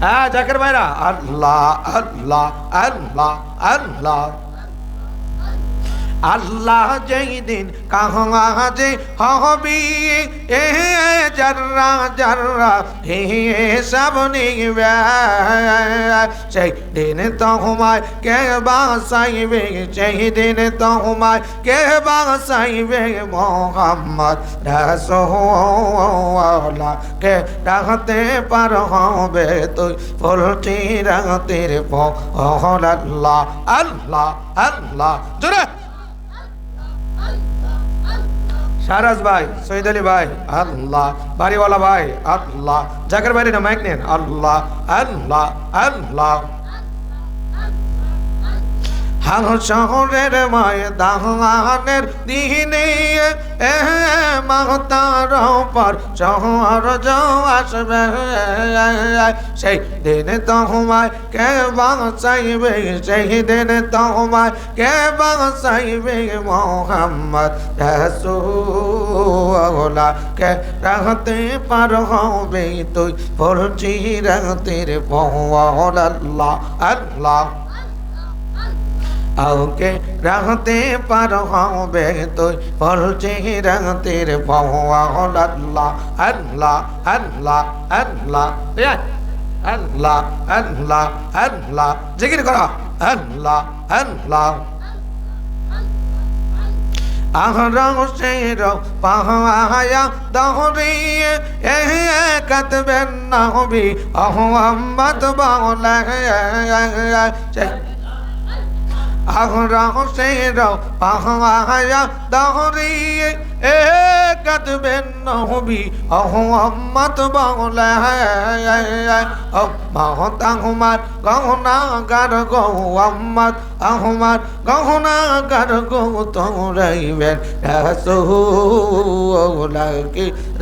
হ্যাঁ জাকের ভাইরা আল্লাহ আল্লাহ আল্লাহ আল্লাহ। আল্লাহ যেই দিন কাহাজে হবি, এ জর্রা জর্রা হে সব সেই দিন তোমায় কে বাসাইবে সেই দিন তোমায় কে বাসাইবে মোহাম্মদ রসোলা কে রাখতে পার হবে তুই, ফুলটি রাতের আল্লাহ আল্লাহ আল্লাহ, জোরে। শাহরাজ ভাই, সৈয়দ আলী ভাই, আল্লাহ। বাড়িওয়ালা ভাই, আল্লাহ। জাকের বাড়ি না মাইক নেন। আল্লাহ আল্লাহ আল্লাহ। হাল শহরের মায় দাহানের দিনে এ মাতার পর শহর আসবে। সেই দিন তোমায় কে বাসাইবে সেই দিন তোমায় কে বাসাইবে মোহাম্মদ রসুলা কে রাখতে পার হবে তুই বলছি রাতের পহল আল্লাহ আল্লাহ। আউকে রাখতে পার হবে তুই বলছি রাতের পহল আল্লাহ আল্লাহ আল্লাহ আল্লাহ। আল্লাহ আল্লাহ আল্লাহ। জিকির করা, আল্লাহ আল্লাহ। আহরসের পাহায়া দহরিয়ে এ কাতবেন নহবি আহম্মদ বাউলা আহরসের পাহায়া দহরিয়ে এ কাতবেন নহবি। আহম্মদ বাউলা মহতাহুমার গহনা গার গৌ আম্মদ আহমার গহনা গার গৌ তোরাইবেন রাসূলাকে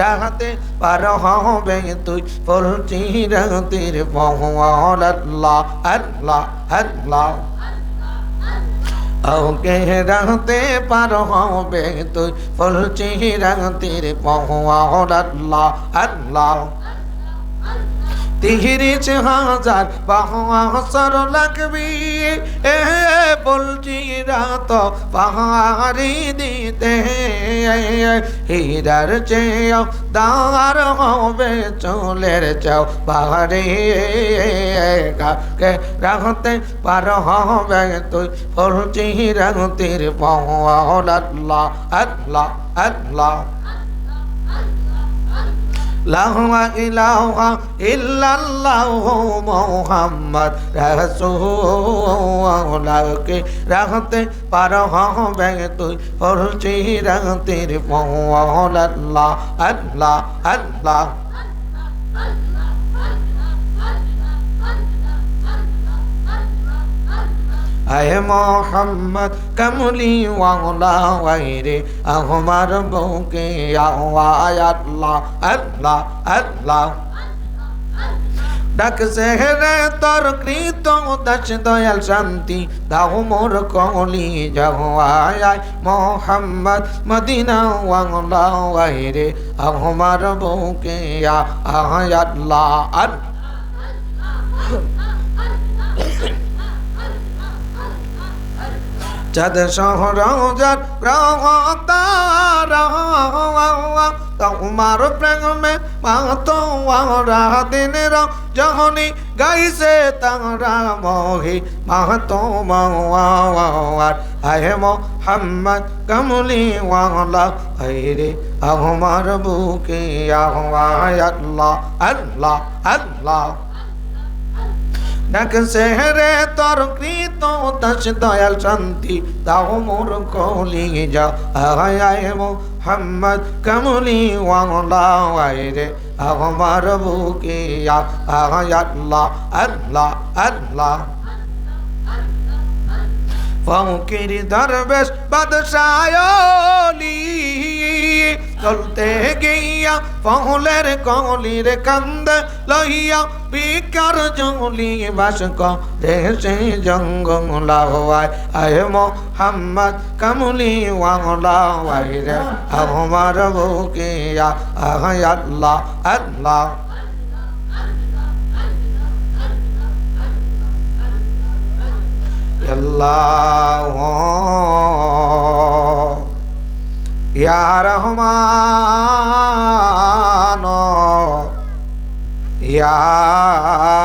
রাতে পার হবে তুই? বলছি রাতের মহল আল্লাহ আল্লাহ আল্লাহ। ওকে রাতে পার হবে তুই বলছি রাতের মহল আল্লাহ আল্লাহ। তিরিশ হাজার বাহাসর লাগবি। এ, বলছি রাত পাহাড়ি দিতে। হীরার চেয়েও দাঁড় হবে চুলের চাও বাহারে কাকে রাখতে পার হবে তুই বলছি রাতের পাহাড় আল্লাহ আল্লাহ আল্লাহ। লাহা ইলাহা ইল্লাল্লাহু মুহাম্মদ রাসূলুল্লাহকে রাখতে পার হবে তুই পড়ছি রাখতে আল্লাহ আল্লাহ আল্লাহ। আয় মোহাম্মদ, কমলি ওয়ালা ওয়াইরে, আমার বউকে আওয়ায় আল্লাহ আল্লাহ আল্লাহ। ডাক সেহরে তোর কৃত দাস, দয়াল শান্তি, দাও মোর কলি যাওয়ায় মোহাম্মদ, মদিনা ওয়ালা ওয়াইরে, আমার বউকে আয় আল্লাহ আল্লাহ চাঁদ শহর যার তোমার প্রেমে মাতো দিনের যখনই গাইছে তারা মহি মাহাতো মাওয়ার। আয় মোহাম্মদ কমলি ওয়ালা আইরে আমার বুকে আল্লাহ আল্লাহ আল্লাহ। ডাক সেহরে তোর কৃত দাস দয়াল শান্তি, দাও মোর কলি যা আয় আয় মোহাম্মদ কমলি ওয়ালা আয় রে আমার বুকে আয় আল্লাহ আল্লাহ আল্লাহ। ফকির দরবেশ বাদশায়লি চলতে গিয়া পহলের কলির কান্দ লইয়া পিকার জঙ্গলি বাস দেশে জঙ্গলা আয় মোহাম্মদ কামুলি ওয়াংলা রে আমার বুকিয়া। আহ আল্লাহ আল্লাহ। রহমান ইয়া